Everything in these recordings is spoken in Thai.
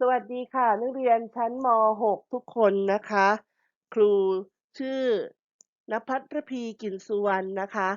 สวัสดีค่ะ นักเรียนชั้นม .6 ทุกคนนะคะ ครูชื่อนภัทรพีกินสุวรรณนะคะ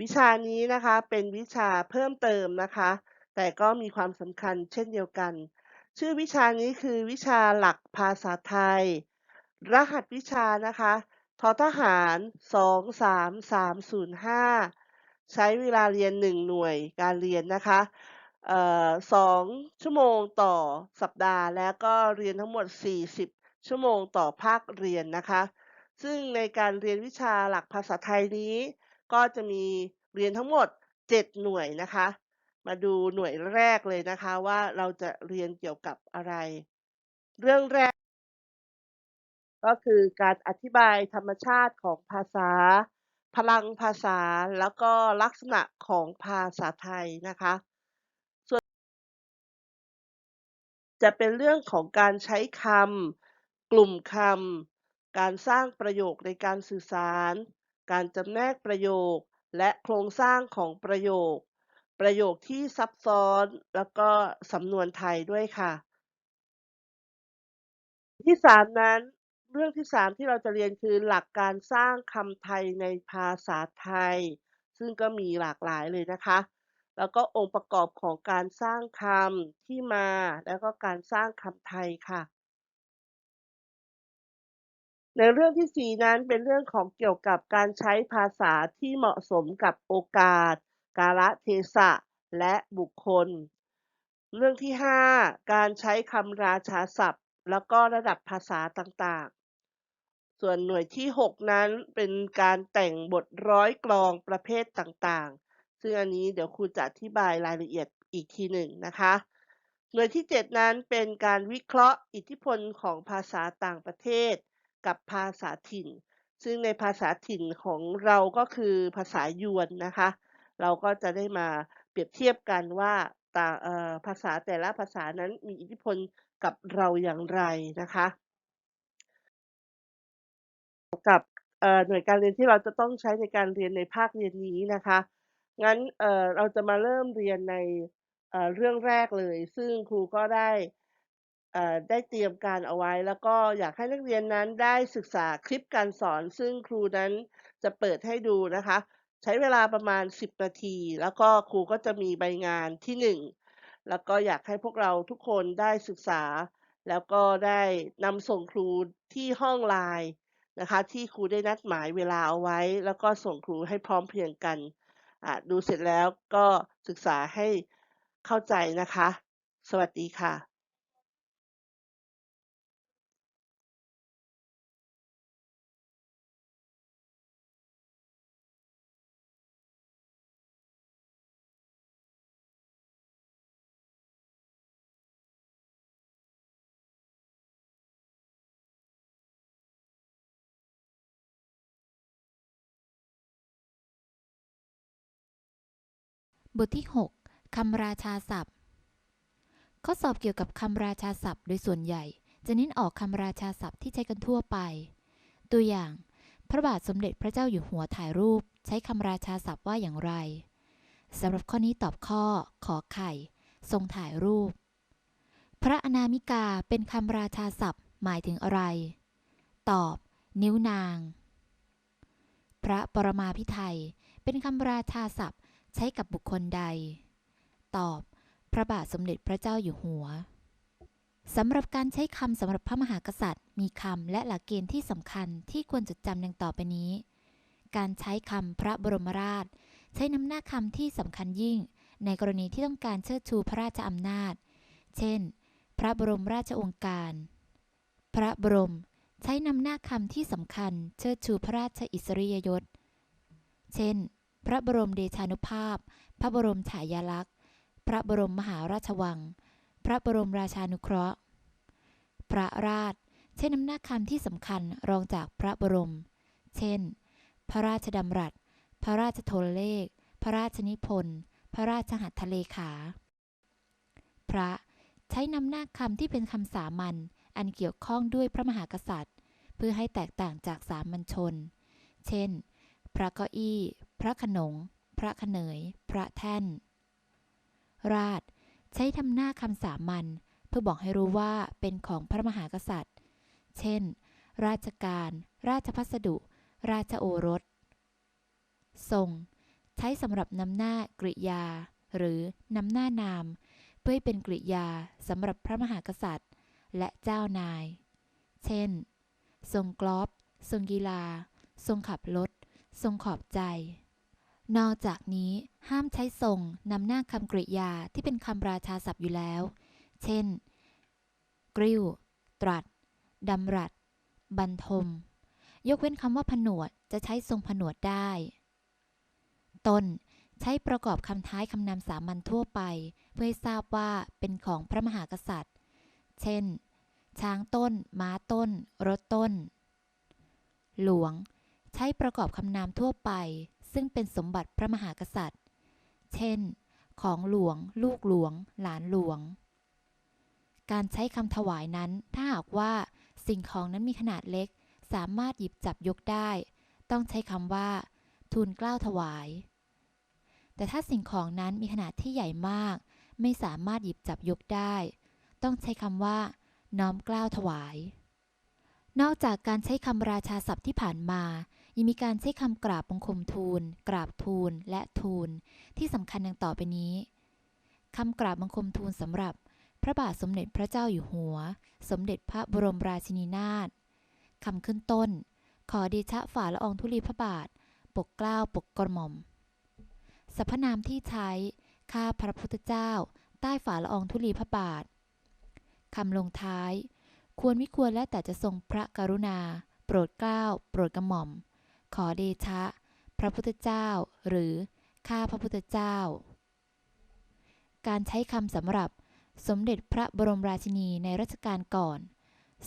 วิชานี้นะคะเป็นวิชาเพิ่มเติมนะคะ แต่ก็มีความสำคัญเช่นเดียวกัน ชื่อวิชานี้คือวิชาหลักภาษาไทย รหัสวิชานะคะททหาร 23305 ใช้เวลาเรียน 1 หน่วยการเรียนนะคะ อ่อ2ชั่วโมงต่อสัปดาห์ แล้วก็เรียนทั้งหมด 40 ชั่วโมงต่อภาคเรียนนะคะ ซึ่งในการเรียนวิชาหลักภาษาไทยนี้ ก็จะมีเรียนทั้งหมด 7 หน่วยนะคะ มาดูหน่วยแรกเลยนะคะว่าเราจะเรียนเกี่ยวกับอะไร เรื่องแรก ก็คือการอธิบายธรรมชาติของภาษา พลังภาษาแล้วก็ลักษณะของภาษาไทยนะคะ จะเป็นเรื่องของการใช้คำกลุ่มคำการสร้างประโยคในการสื่อสาร การจำแนกประโยค และโครงสร้างของประโยค ประโยคที่ซับซ้อนแล้วก็สำนวนไทยด้วยค่ะ ที่3นั้นเรื่องที่3ที่เราจะเรียนคือหลักการสร้างคำไทยในภาษาไทย ซึ่งก็มีหลากหลายเลยนะคะ แล้วก็องค์ประกอบของการสร้างคำที่มา แล้วก็การสร้างคำไทยค่ะ ในเรื่องที่ 4 นั้นเป็นเรื่องของเกี่ยวกับการใช้ภาษาที่เหมาะสมกับโอกาส กาลเทศะ และบุคคล เรื่องที่ 5 การใช้คำราชาศัพท์ แล้วก็ระดับภาษาต่างๆ ส่วนหน่วยที่ 6 นั้นเป็นการแต่งบทร้อยกลองประเภทต่างๆ ซึ่งอันนี้เดี๋ยวครูจะอธิบายรายละเอียดอีกทีหนึ่งนะคะ หน่วยที่ 7 นั้นเป็นการวิเคราะห์อิทธิพลของภาษาต่างประเทศ กับภาษาถิ่น ซึ่งในภาษาถิ่นของเราก็คือภาษายวนนะคะ เราก็จะได้มาเปรียบเทียบกันว่าต่างภาษาแต่ละภาษานั้นมีอิทธิพลกับเราอย่างไรนะคะกับหน่วยการเรียนที่เราจะต้องใช้ในการเรียนในภาคเรียนนี้นะคะ งั้นเอ่อเราจะมาเริ่มเรียนในเอ่อเรื่องแรกเลย ซึ่งครูก็ได้เอ่อได้เตรียมการเอาไว้ แล้วก็อยากให้นักเรียนนั้นได้ศึกษาคลิปการสอน ซึ่งครูนั้นจะเปิดให้ดูนะคะ ใช้เวลาประมาณ 10 นาที แล้วก็ครูก็จะมีใบงานที่ 1 แล้วก็อยากให้พวกเราทุกคนได้ศึกษา แล้วก็ได้นำส่งครูที่ห้อง LINE นะคะ ที่ครูได้นัดหมายเวลาเอาไว้ แล้วก็ส่งครูให้พร้อมเพรียงกัน ดูเสร็จแล้วก็ศึกษาให้เข้าใจนะคะ สวัสดีค่ะ บทที่ 6 คำราชาศัพท์ ข้อสอบเกี่ยวกับคำราชาศัพท์ โดยส่วนใหญ่ จะเน้นออกคำราชาศัพท์ที่ใช้กันทั่วไป ตัวอย่าง พระบาทสมเด็จพระเจ้าอยู่หัวถ่ายรูป ใช้คำราชาศัพท์ว่าอย่างไรสำหรับข้อนี้ตอบข้อ ขอไข่ ทรงถ่ายรูป พระอนามิกาเป็นคำราชาศัพท์ หมายถึงอะไร ตอบ นิ้วนาง พระปรมาภิไธยเป็นคำราชาศัพท์ ใช้กับบุคคลใด ตอบ พระบาทสมเด็จพระเจ้าอยู่หัวสำหรับการใช้คำสำหรับพระมหากษัตริย์ มีคำและหลักเกณฑ์ที่สำคัญที่ควรจดจำดังต่อไปนี้ การใช้คำพระบรมราช ใช้นำหน้าคำที่สำคัญยิ่ง ในกรณีที่ต้องการเชิดชูพระราชอำนาจ เช่น พระบรมราชองค์การ พระบรม ใช้นำหน้าคำที่สำคัญ เชิดชูพระราชอิสริยยศ เช่น พระบรมเดชานุภาพ พระบรมฉายาลักษณ์ พระบรมมหาราชวัง พระบรมราชานุเคราะห์ พระราชใช้น้ำหน้าคำที่สำคัญรองจากพระบรม เช่น พระราชดำรัส พระราชโทรเลข พระราชนิพนธ์ พระราชหัตถเลขา พระใช้นำหน้าคำที่เป็นคำสามัญอันเกี่ยวข้องด้วยพระมหากษัตริย์ เพื่อให้แตกต่างจากสามัญชน เช่น พระเก้าอี้ พระขนง พระขเนย พระแท่น ราชใช้ทำหน้าคำสามัญเพื่อบอกให้รู้ว่าเป็นของพระมหากษัตริย์ เช่น ราชการ ราชพัสดุ ราชโอรส ทรง ใช้สำหรับนำหน้ากริยา หรือนำหน้านาม เพื่อให้เป็นกริยาสำหรับพระมหากษัตริย์ และเจ้านาย เช่น ทรงกลอบ ทรงกีฬา ทรงขับรถ ทรงขอบใจ นอกจากนี้ห้ามใช้ทรงนำหน้าคำกริยาที่เป็นคำราชาศัพท์อยู่แล้ว เช่น กริ้ว ตรัสดำรัสบรรทม ยกเว้นคำว่าผนวดจะใช้ทรงผนวดได้ ต้นใช้ประกอบคำท้ายคำนามสามัญทั่วไป เพื่อให้ทราบว่าเป็นของพระมหากษัตริย์ เช่น ช้างต้น ม้าต้น รถต้น หลวง ใช้ประกอบคำนามทั่วไป ซึ่งเป็นสมบัติพระมหากษัตริย์ เช่น ของหลวง ลูกหลวง หลานหลวง การใช้คำถวายนั้น ถ้าหากว่าสิ่งของนั้นมีขนาดเล็ก สามารถหยิบจับยกได้ ต้องใช้คำว่า ทูลเกล้าถวาย แต่ถ้าสิ่งของนั้นมีขนาดที่ใหญ่มาก ไม่สามารถหยิบจับยกได้ ต้องใช้คำว่า น้อมเกล้าถวายนอกจากการใช้คำราชาศัพท์ที่ผ่านมา ยังมีการใช้คำกราบบังคมทูล กราบทูล และทูล ที่สำคัญดังต่อไปนี้คำกราบบังคมทูลสำหรับ พระบาทสมเด็จพระเจ้าอยู่หัว สมเด็จพระบรมราชินีนาถคำขึ้นต้น ขอเดชะฝ่าละอองธุลีพระบาท ปกเกล้าปกกระหม่อมสรรพนามที่ใช้ ข้าพระพุทธเจ้า ใต้ฝ่าละอองธุลีพระบาทคำลงท้าย ควรมิควรและแต่จะทรงพระกรุณา โปรดเกล้า โปรดกระหม่อม ขอเดชะ พระพุทธเจ้า หรือ ข้าพระพุทธเจ้า การใช้คำสำหรับสมเด็จพระบรมราชินีในรัชกาลก่อน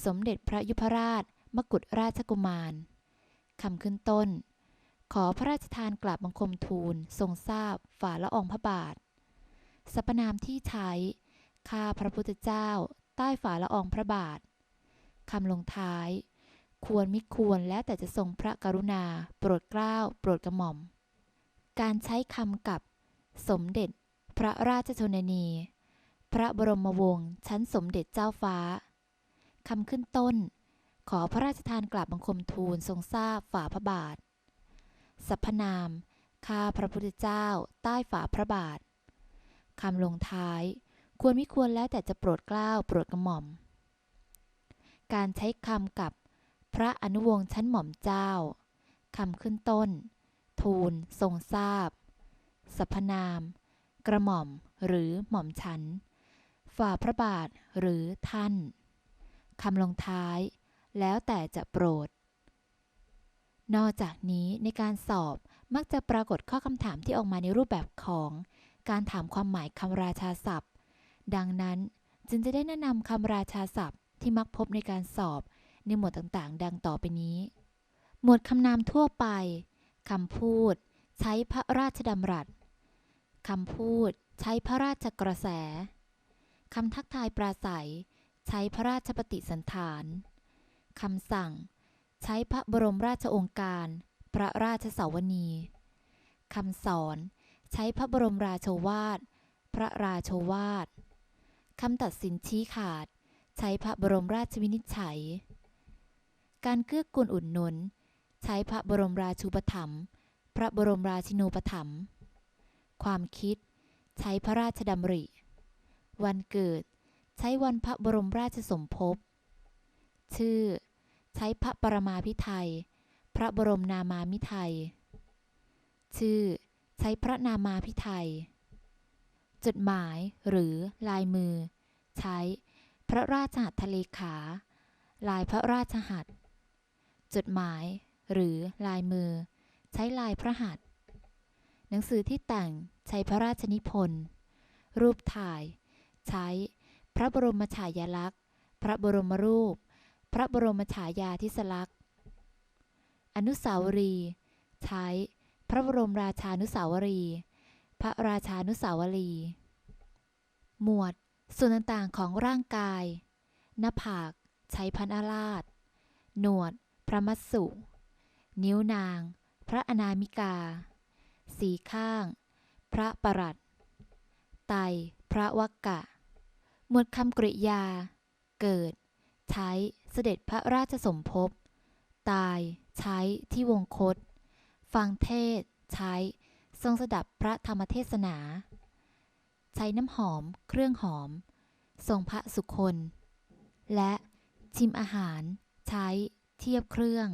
สมเด็จพระยุพราช มกุฎราชกุมารคำขึ้นต้น ขอพระราชทานกราบบังคมทูลทรงทราบฝ่าละอองพระบาทสรรพนามที่ใช้ ข้าพระพุทธเจ้า ใต้ฝ่าละอองพระบาทคำลงท้าย ควรมิควรแล้วแต่จะทรงพระกรุณา โปรดเกล้า โปรดกระหม่อม การใช้คำกับ สมเด็จ พระราชชนนี พระบรมวงศ์ชั้นสมเด็จเจ้าฟ้าคำขึ้นต้น ขอพระราชทานกราบบังคมทูลทรงทราบฝ่าพระบาทสรรพนาม ข้าพระพุทธเจ้า ใต้ฝ่าพระบาทคำลงท้าย ควรมิควรแล้วแต่จะโปรดเกล้า โปรดกระหม่อม การใช้คำกับ พระอนุวงศ์ชั้นหม่อมเจ้าคำขึ้นต้น ทูล ทรงทราบสรรพนาม กระหม่อมหรือหม่อมฉันฝ่าพระบาทหรือท่านคำลงท้าย แล้วแต่จะโปรด นอกจากนี้ในการสอบมักจะปรากฏข้อคำถามที่ออกมาในรูปแบบของ การถามความหมายคำราชาศัพท์ ดังนั้นจึงจะได้แนะนำคำราชาศัพท์ที่มักพบในการสอบ ในหมวดต่างๆ ดังต่อไปนี้ หมวดคำนามทั่วไป คำพูด ใช้พระราชดำรัส คำพูด ใช้พระราชกระแส คำทักทายปราศัย ใช้พระราชปฏิสันฐาน คำสั่ง ใช้พระบรมราชองค์การ พระราชเสาวนี คำสอน ใช้พระบรมราโชวาท พระราโชวาทคำตัดสินชี้ขาด ใช้พระบรมราชวินิจฉัย การเกื้อกูลอุดหนุน ใช้พระบรมราชูปถัมภ์พระบรมราชินูปถัมภ์ความคิด ใช้พระราชดำริ วันเกิด ใช้วันพระบรมราชสมภพ ชื่อ ใช้พระปรมาภิไธยพระบรมนามามิไทยชื่อ ใช้พระนามาภิไธยจดหมายหรือลายมือ ใช้ พระราชหัตถเลขา ลายพระราชหัตถ์ จดหมายหรือลายมือ ใช้ลายพระหัตถ์หนังสือที่แต่งใช้พระราชนิพนธ์รูปถ่าย ใช้พระบรมฉายาลักษณ์ พระบรมรูป พระบรมฉายาธิสลักษณ์ อนุสาวรีย์ใช้ พระบรมราชานุสาวรีย์พระราชานุสาวรีย์หมวด ส่วนต่างๆของร่างกาย หน้าผาก ใช้พันอาราชหนวด พระมัสสุ นิ้วนาง พระอนามิกา สีข้าง พระประหลัดไต พระวักกะ หมวดคำกริยา เกิด ใช้เสด็จพระราชสมภพ ตาย ใช้ที่วงคต ฟังเทศ ใช้ ทรงสดับพระธรรมเทศนา ใช้น้ำหอม เครื่องหอม ทรงพระสุคนและชิมอาหาร ใช้ เทียบเครื่อง